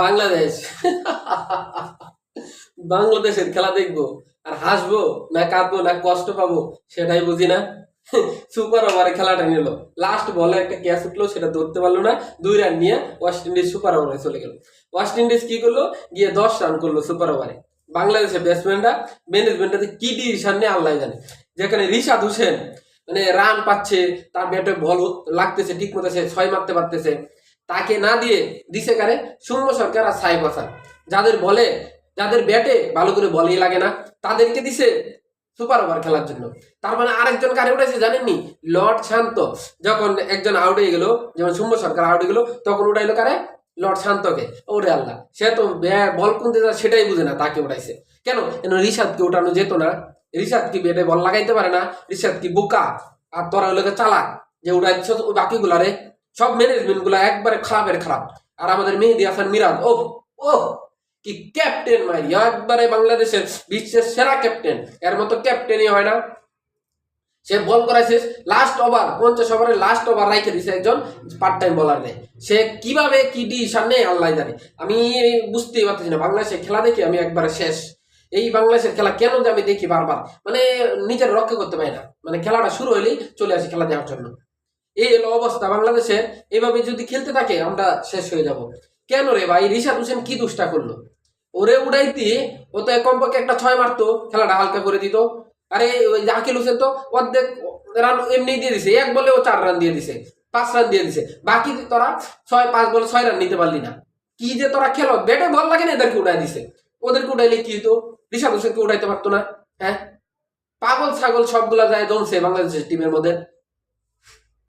বাংলাদেশ। বাংলাদেশের খেলা দেখব, আর হাসবো, না কাঁদবো, না কষ্ট পাবো, সেটাই বুঝি না। সুপার ওভারে খেলাটা নিল। লাস্ট বলে একটা ক্যাচ উঠল, সেটা ধরতে পারল না। দুই রান নিয়ে ওয়েস্ট ইন্ডিজ সুপার ওভারে চলে গেল। ওয়েস্ট ইন্ডিজ কি করল? গিয়ে দশ রান করল সুপার ওভারে। বাংলাদেশের ব্যাটসম্যানরা ম্যানেজমেন্টটাতে কি ডিসিশন নিয়ে আল্লাহ জানে। যেখানে রিশাদ হোসেন মানে রান পাচ্ছে, তার ব্যাটে বল লাগতেছে ঠিক মতো সে ছয় মারতে পারতেছে। তাকে না দিয়ে দিছে কারে সৌম্য সরকার আর সাহেব হাসান। যাদের বলে, যাদের ব্যাটে ভালো করে বলই লাগে না, তাদেরকে দিছে সুপার ওভার খেলার জন্য। তার মানে আরেকজন কারে উঠেছে জানেননি? লর্ড শান্ত। যখন একজন আউট হয়ে গেল যেমন সৌম্য সরকার আউট হয়ে গেল, তখন উঠাইলো কারে? লর্ড শান্তকে। ওরে আল্লাহ, সে তো বল কোনতে যায় সেটাই বুঝে না তাকে উঠাইছে। কেন? কেন রিশাদকে উঠানো যেত না। রিশাদ কি ব্যাটে বল লাগাইতে পারে না? রিশাদ কি বোকা? আর তোরা হলো চালাক। যে উঠাইছ বাকিগুলারে সব ম্যানেজমেন্টগুলা একবারে খারাপের খারাপ। আর আমাদের মেহেদি হাসান মিরাজ ও ও কি ক্যাপ্টেন মাই একবারে বাংলাদেশের বিশ্বের সেরা ক্যাপ্টেন এর মতো ক্যাপ্টেনই হয় না। সে বল করাইছে লাস্ট ওভার পঞ্চাশ ওভারের লাস্ট ওভার রাইখে দিছে একজন পার্ট টাইম বলার নেই সে কীভাবে কি ডি নেই আল্লাহ জানে। আমি বুঝতেই পারতেছি না বাংলাদেশের খেলা দেখি আমি একবারে শেষ। এই বাংলাদেশের খেলা কেন যে আমি দেখি বারবার? মানে নিজের রক্ষা করতে পারি না। মানে খেলাটা শুরু হলেই চলে আসি খেলা দেওয়ার জন্য। এই এলো অবস্থা। বাংলাদেশে এভাবে যদি খেলতে থাকে, আমরা শেষ হয়ে যাব। কেন রে ভাই? রিশাদ হোসেন কি দুষ্টা করল? ওরে উড়াইতে, ও তো কমপক্ষে একটা ছয় মারতো, খেলাটা হালকা করে দিত। আরে ওই আকিল হোসেন তো অর্ধেক রান এমনি দিয়ে দিছে। এক বলে ও চার রান দিয়ে দিছে, পাঁচ রান দিয়ে দিছে। বাকি তোরা ছয়, পাঁচ বলে ছয় রান নিতে পারলি না। কি যে তোরা খেলো? ব্যাটে বল লাগে না এদেরকে উড়াই দিছে। ওদেরকে উড়াইলে কি হতো ঋষাদ হোসেনকে উড়াইতে পারতো না হ্যাঁ? পাগল ছাগল সবগুলা যায় জমছে বাংলাদেশের টিমের মধ্যে।